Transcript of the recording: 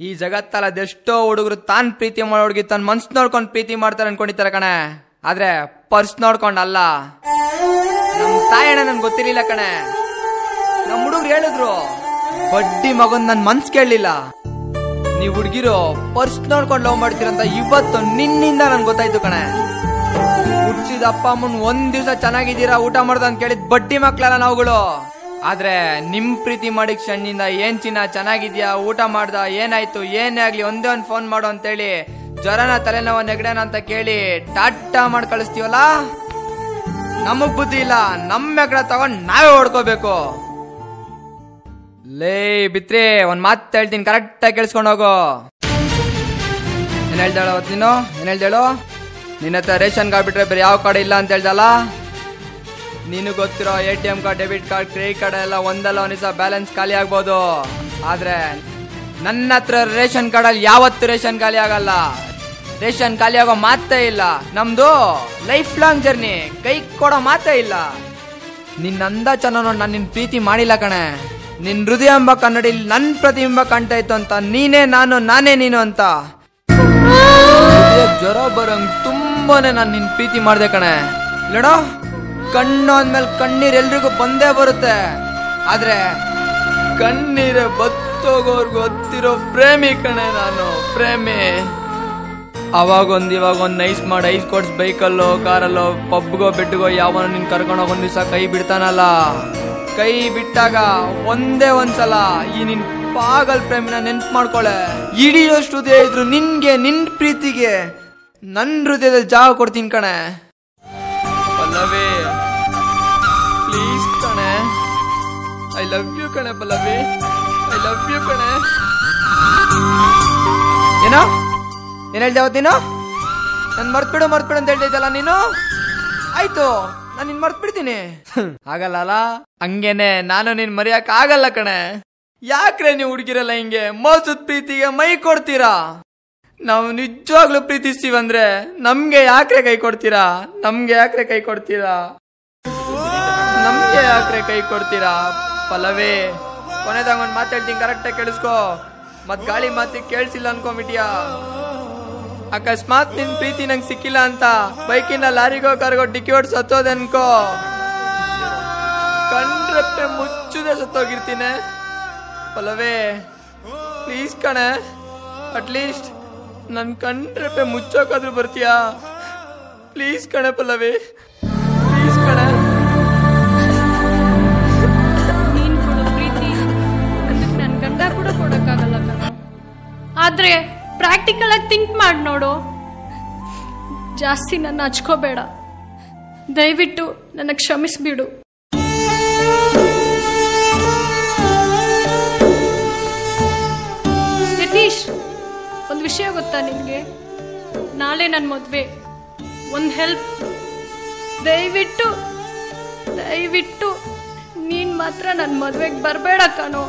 ಈ ಜಗತ್ತಲ್ಲ ಅದೆಷ್ಟೋ ಹುಡುಗರು ತಾನ್ ಪ್ರೀತಿ ಮಾಡೋ ಹುಡುಗಿ ತನ್ನ ಮನ್ಸ್ ನೋಡ್ಕೊಂಡು ಪ್ರೀತಿ ಮಾಡ್ತಾರೆ ಅನ್ಕೊಂಡಿರ್ತಾರೆ ಕಣೆ. ಆದ್ರೆ ಪರ್ಸ್ ನೋಡ್ಕೊಂಡಲ್ಲ. ಅಲ್ಲ ನಮ್ ತಾಯಣ್ಣ ನನ್ ಗೊತ್ತಿರ್ಲಿಲ್ಲ ಕಣೆ. ನಮ್ ಹುಡುಗ್ರು ಹೇಳಿದ್ರು, ಬಡ್ಡಿ ಮಗನ್ ನನ್ ಮನ್ಸ್ ಕೇಳಲಿಲ್ಲ. ನೀವ್ ಹುಡುಗಿರು ಪರ್ಸ್ ನೋಡ್ಕೊಂಡು ಲವ್ ಮಾಡ್ತೀರಂತ ಇವತ್ತು ನಿನ್ನಿಂದ ನನ್ ಗೊತ್ತಾಯ್ತು ಕಣೆ. ಹುಡ್ಸಿದ ಅಪ್ಪ ಅಮ್ಮನ್ ಒಂದ್ ದಿವಸ ಚೆನ್ನಾಗಿದ್ದೀರಾ, ಊಟ ಮಾಡ್ದ ಅಂತ ಕೇಳಿದ್ ಬಡ್ಡಿ ಮಕ್ಳಲ್ಲ ನಾವುಗಳು. ಆದ್ರೆ ನಿಮ್ ಪ್ರೀತಿ ಮಾಡಿಕ್ ಕ್ಷಣಿಂದ ಏನ್ ಚಿನ್ನ, ಚೆನ್ನಾಗಿದ್ಯಾ? ಊಟ ಮಾಡ್ದ, ಏನಾಯ್ತು? ಏನೇ ಆಗ್ಲಿ ಒಂದೇ ಒಂದ್ ಫೋನ್ ಮಾಡು ಅಂತೇಳಿ ಜ್ವರನ ತಲೆನೋವ ನೆಗಡೇನ ಅಂತ ಕೇಳಿ ಟಾಟಾ ಮಾಡಿ ಕಳಿಸ್ತೀವಲ್ಲ? ನಮಗ್ ಬುದ್ಧಿ ಇಲ್ಲ. ನಮ್ ಮೆಗಡ ತಗೊಂಡ್ ನಾವೇ ಹೊಡ್ಕೋಬೇಕು. ಲೇ ಬಿತ್ರಿ, ಒಂದ್ ಮಾತು ಹೇಳ್ತೀನಿ. ಕರೆಕ್ಟ್ ಆಗಿ ಕೇಳಿಸ್ಕೊಂಡು ಹೋಗು. ಏನ್ ಹೇಳ್ದಾಳ ನೀನು? ಏನ್ ಹೇಳ್ದೇಳು? ನಿನ್ನ ಹತ್ರ ರೇಷನ್ ಕಾರ್ಡ್ ಬಿಟ್ರೆ ಬೇರೆ ಯಾವ ಕಾರ್ಡ್ ಇಲ್ಲ ಅಂತ ಹೇಳ್ದಲ್ಲ? ನೀನು ಗೊತ್ತಿರೋ A T M card debit card credit card ಎಲ್ಲ ಒಂದಲ್ಲ ಒಂದಿಸ ಬ್ಯಾಲೆನ್ಸ್ ಖಾಲಿ ಆಗ್ಬೋದು. ಆದ್ರೆ ನನ್ನ ಹತ್ರ ರೇಷನ್ ಕಾರ್ಡ್ ಅಲ್ಲಿ ಯಾವತ್ತು ರೇಷನ್ ಖಾಲಿ ಆಗಲ್ಲ. ರೇಷನ್ ಖಾಲಿ ಆಗೋ ಮಾತೇ ಇಲ್ಲ. ನಮ್ದು ಲೈಫ್ ಲಾಂಗ್ ಜರ್ನಿ ಕೈ ಕೊಡೋ ಮಾತೇ ಇಲ್ಲ. ನಿನ್ನ ಅಂದ ಚೆನ್ನ ನಾನು ನಿನ್ ಪ್ರೀತಿ ಮಾಡಿಲ್ಲ ಕಣೆ. ನಿನ್ ಹೃದಯ ಎಂಬ ಕನ್ನಡಿ ನನ್ ಪ್ರತಿಬಿಂಬ ಕಾಣ್ತಾ ಇತ್ತು ಅಂತ ನೀನೇ, ನಾನು, ನಾನೇ, ನೀನು ಅಂತ. ಜ್ವರ ಬರಂಗ್ ತುಂಬಾನೇ ನಾನು ನಿನ್ ಪ್ರೀತಿ ಮಾಡ್ದೆ ಕಣೆ. ಇಲ್ಲಡೋ ಕಣ್ಣು ಅಂದ್ಮೇಲೆ ಕಣ್ಣೀರ್ ಎಲ್ರಿಗೂ ಬಂದೇ ಬರುತ್ತೆ. ಆದ್ರೆ ಕಣ್ಣೀರ ಬತ್ತೋಗೋರ್ಗು ಗೊತ್ತಿರೋ ಪ್ರೇಮಿ ಕಣೆ ನಾನು, ಪ್ರೇಮಿ. ಅವಾಗ ಒಂದ್ ಇವಾಗ ಒಂದ್ ನೈಸ್ ಮಾಡಿ ಐಸ್ ಕೊಡ್ಸ್ ಬೈಕಲ್ಲೋ, ಕಾರಲ್ಲೋ, ಪಬ್ಗೋ, ಬೆಡ್ಗೋ, ಯಾವನೋ ನಿನ್ ಕರ್ಕೊಂಡೋಗ ಒಂದ್ ದಿವಸ ಕೈ ಬಿಡ್ತಾನಲ್ಲ. ಕೈ ಬಿಟ್ಟಾಗ ಒಂದೇ ಒಂದ್ಸಲ ಈ ನಿನ್ ಪಾಗಲ್ ಪ್ರೇಮಿನ ನೆನ್ಪು ಮಾಡ್ಕೊಳೆ. ಇಡೀ ಹೃದಯ ಇದ್ರು ನಿನ್ಗೆ, ನಿನ್ ಪ್ರೀತಿಗೆ ನನ್ ಹೃದಯದಲ್ಲಿ ಜಾಗ ಕೊಡ್ತೀನಿ ಕಣೆ. ಪಲ್ಲವಿ. ಪ್ಲೀಸ್ ಕಣೆ. ಐ ಲವ್ ಯು ಕಣೆ ಪಲ್ಲವಿ. ಐ ಲವ್ ಯು ಕಣೆ. ಏನೋ? ಏನ್ ಹೇಳ್ದೆ ಅವತ್ತು ನೀನು ನನ್ ಮರ್ತ್ಬಿಡು ಮರ್ತ್ಬಿಡು ಅಂತ ಹೇಳ್ತಿದ್ದಲ್ಲ ನೀನು? ಆಯ್ತು ನಾನು ನಿನ್ ಮರ್ತ್ ಬಿಡ್ತೀನಿ ಆಗಲ್ಲ ಅಲ್ಲ ಹಂಗೇನೆ ನಾನು ನಿನ್ ಮರೆಯಕ್ ಆಗಲ್ಲ ಕಣೆ. ಯಾಕ್ರೆ ನೀವು ಹುಡುಗಿರಲ್ಲ ಹಿಂಗೆ ಮೋಸದ ಪ್ರೀತಿಗೆ ಮೈ ಕೊಡ್ತೀರಾ? ನಾವು ನಿಜವಾಗ್ಲೂ ಪ್ರೀತಿಸ್ತೀವಂದ್ರೆ ನಮ್ಗೆ ಯಾಕ್ರೆ ಕೈ ಕೊಡ್ತೀರಾ? ನಮ್ಗೆ ಯಾಕ್ರೆ ಕೈ ಕೊಡ್ತೀರಾ? ನಮ್ಗೆ ಯಾಕ್ರೆ ಕೈ ಕೊಡ್ತೀರಾ? ಫಲವೇ ಕೊನೆದಾಗ ಒಂದ್ ಮಾತಾಡ್ತೀನಿ ಕರೆಕ್ಟಾಗಿ ಕೇಳಿಸ್ಕೋ. ಮತ್ ಗಾಳಿ ಮಾತಿ ಕೇಳಿಸಿಲ್ಲ ಅನ್ಕೊಂಬಿಟಿಯಾ? ಅಕಸ್ಮಾತ್ ನಿನ್ ಪ್ರೀತಿ ನಂಗೆ ಸಿಕ್ಕಿಲ್ಲ ಅಂತ ಬೈಕಿನ ಲಾರಿಗೋ ಕಾರ್ಗೋ ಡಿಕ್ಕಿ ಹೊಡ್ ಸತ್ತೋದೆ ಅನ್ಕೋ. ಕಂಡ್ರಪ್ಪೆ ಮುಚ್ಚುದೆ ಸತ್ತೋಗಿರ್ತೀನಿ. ಫಲವೇ ಪ್ಲೀಸ್ ಕಣೆ ಅಟ್ಲೀಸ್ಟ್ ನನ್ ಕಣ್ರೆಪ್ಪೆ ಮುಚ್ಚೋಕಾದ್ರೂ ಬರ್ತೀಯಾ? ಪ್ಲೀಸ್ ಕಣೆ ಪಲ್ಲವಿ. ಪ್ಲೀಸ್ ಕಣೆ. ಪ್ರೀತಿ, ಅದಕ್ಕೆ ಗಂಡ ಕೂಡ ಕಣ. ಆದ್ರೆ ಪ್ರಾಕ್ಟಿಕಲ್ ಆಗಿ ಥಿಂಕ್ ಮಾಡಿ ನೋಡು. ಜಾಸ್ತಿ ನನ್ನ ಹಚ್ಕೋಬೇಡ. ದಯವಿಟ್ಟು ನನ್ನ ಕ್ಷಮಿಸ್ಬಿಡು. ವಿಷಯ ಗೊತ್ತಾ ನಿಮಗೆ? ನಾಳೆ ನನ್ನ ಮದುವೆ. ಒಂದು ಹೆಲ್ಪ್ ದಯವಿಟ್ಟು ದಯವಿಟ್ಟು, ನೀನು ಮಾತ್ರ ನನ್ನ ಮದುವೆಗೆ ಬರಬೇಡ ಕಣೋ.